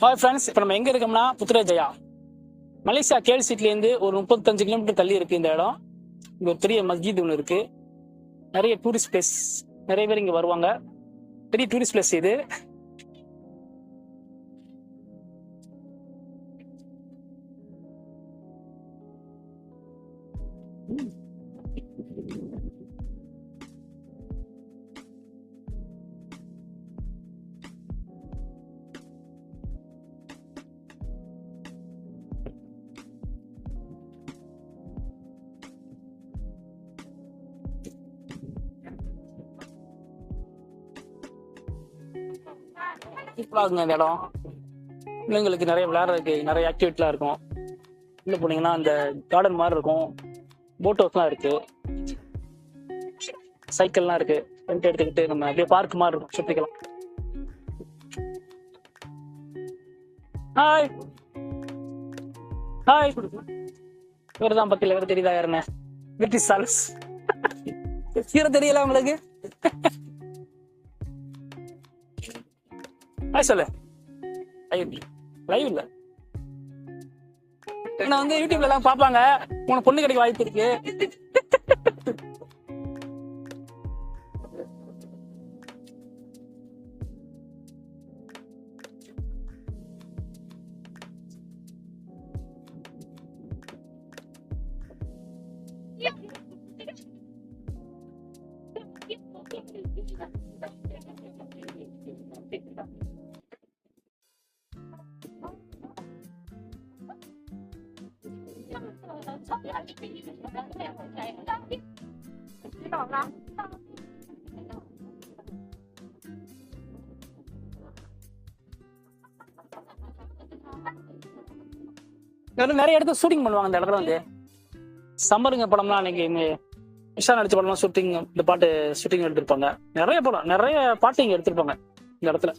Hi friends இப்போ நம்ம எங்க இருக்கோம்னா புத்திரஜயா. மலேசியா கேல் சிட்டிலேருந்து ஒரு முப்பத்தஞ்சு கிலோமீட்டர் தள்ளி இருக்கு இந்த இடம். இங்க ஒரு பெரிய மஸ்ஜித் ஒன்று இருக்கு. நிறைய டூரிஸ்ட் பிளேஸ் நிறைய பேர் இங்க வருவாங்க. பெரிய டூரிஸ்ட் பிளேஸ் இது. சூப்பராக இருக்குங்க இந்த இடம். பிள்ளைங்களுக்கு நிறைய விளையாடுறதுக்கு நிறைய ஆக்டிவிட்டிலாம் இருக்கும். என்ன போனீங்கன்னா அந்த கார்டன் மாதிரி இருக்கும். போட் ஹவுஸ்லாம் இருக்கு. சைக்கிள்லாம் இருக்கு. ரெண்ட் எடுத்துக்கிட்டு நம்ம அப்படியே பார்க் மாதிரி இருக்கும். சுற்றிக்கலாம் ஹாய் ஹாய் இவர் தான் பக்கத்தில் இவர் தெரியுதா யாருன்னு? இஸ் சால்ஸ் ஹீரோ தெரியல உங்களுக்கு. ஹாய் சொல்லு. லைவ் லைவ் இல்ல. நான் வந்து யூடியூப்ல எல்லாம் பாப்பாங்க உனக்கு பொண்ணு கிடைக்க வாய்ப்பு இருக்கு. இங்க நிறைய இடத்துல ஷூட்டிங் பண்ணுவாங்க இந்த இடத்துல வந்து. சம்மருங்க படம்லாம் அன்னைக்கு இங்க விஷா நடிச்ச படம்லாம் ஷூட்டிங் இந்த பாட்டு ஷூட்டிங் எடுத்திருப்பாங்க. நிறைய படம் நிறைய பாட்டு இங்க எடுத்திருப்பாங்க இந்த இடத்துல.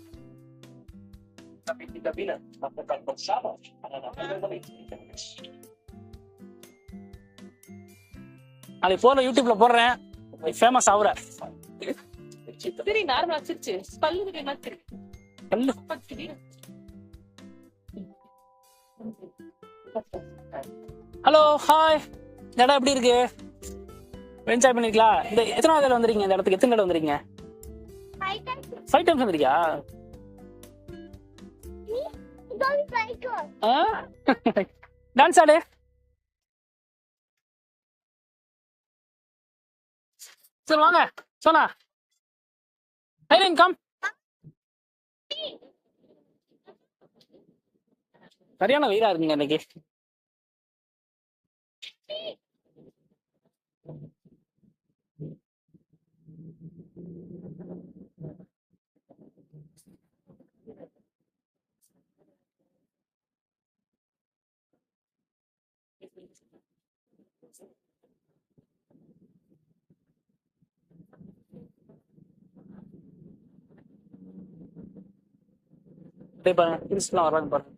நாளைக்கு போற யூடியூப்ல போடுறேன். ஃபேமஸ் ஆகுற சரி நார்மலா சிரிச்சு பல்லு சிரி ஹலோ ஹாய் இந்த இடம் எப்படி இருக்கு? என்ஜாய் பண்ணிருக்கலாம் இந்த எத்தனாவது தடவை வந்துருக்கீங்க? இந்த இடத்துக்கு எத்தனை தடவை வந்துருக்கீங்க? Five times வந்துருக்கியா? டான்ஸ் ஆடு. சரி வாங்க. சோனா. ஐரன் கம் சரியான வெயிலா இருக்குங்க இன்னைக்கு அப்படியே பாருங்க டூரிஸ்ட்லாம் வர்றாங்க பாருங்க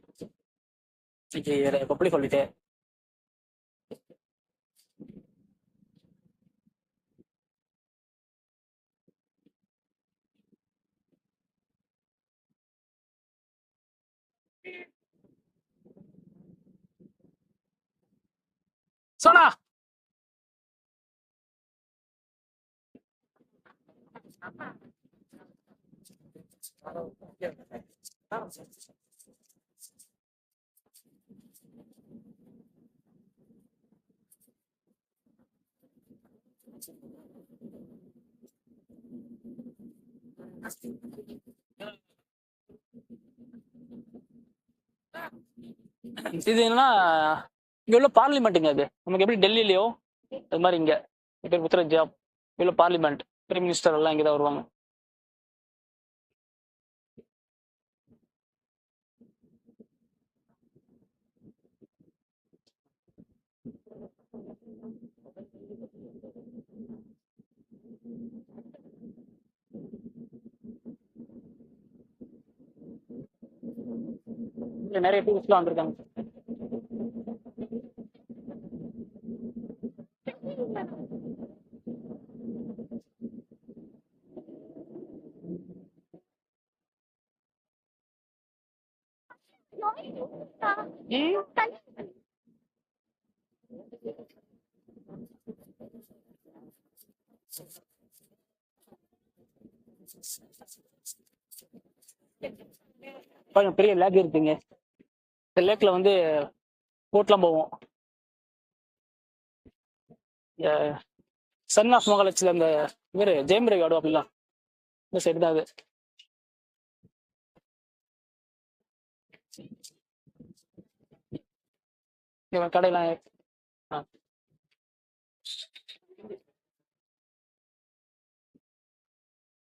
இன்னைக்கு பப்ளிக் ஹாலிடே சோனா! இது என்னன்னா இங்க உள்ள பார்லிமெண்ட்டுங்க அது நமக்கு எப்படி டெல்லியிலயோ அது மாதிரி இங்க. பேர் உத்தரஜா உள்ள பார்லிமெண்ட் பிரைம் மினிஸ்டர் எல்லாம் இங்கதான் வருவாங்க. இங்க நிறைய டூரிஸ்ட்லாம் வந்திருக்காங்க. பாருங்க பெரிய லேக் இருக்குங்க. இந்த லேக்ல வந்து போட்லாம் போவோம். சன் ஆஃப் மகாலட்சியில் அந்த இவர் ஜெயம் ரவி ஆடுவா அப்படிலாம் இந்த சைடு தான் அது. இவன் கடையெல்லாம் ஆ.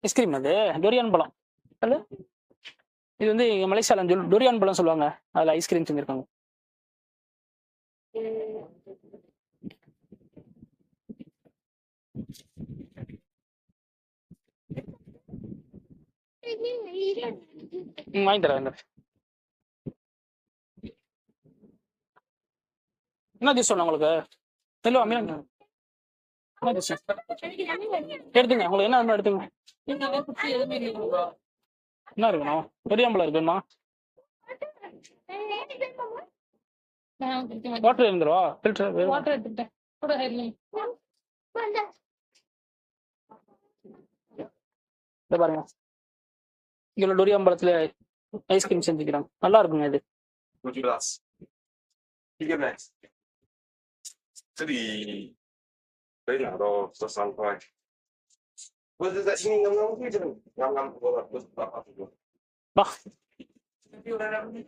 ஐஸ்கிரீம் அது? டொரியான் பழம். அது? இது வந்து இங்க மலேசியால சொல் டொரியான் பழம் சொல்லுவாங்க. அதுல ஐஸ்கிரீம் செஞ்சிருக்காங்க. வாங்கி தரேன் என்ன ஜூஸ் உங்களுக்கு? தெளிவா மீன் என்ன எடுத்துங்க. உங்களுக்கு என்ன எடுத்துங்க. என்ன இருக்கணும் பெரியாம்பழம் இருக்குமா வாட்டர் இருந்துருவா? ஃபில்டர் வாட்டர் எடுத்துட்டேன் கூட இதை பாருங்க. இங்கே உள்ள டொரியாம்பழத்துல ஐஸ்கிரீம் செஞ்சுக்கிறாங்க. நல்லா இருக்குங்க இது. Tujuh What does that mean? Ngam ngam gitu. Ngam ngam gua bagus bapak gua. Bah. Tapi orang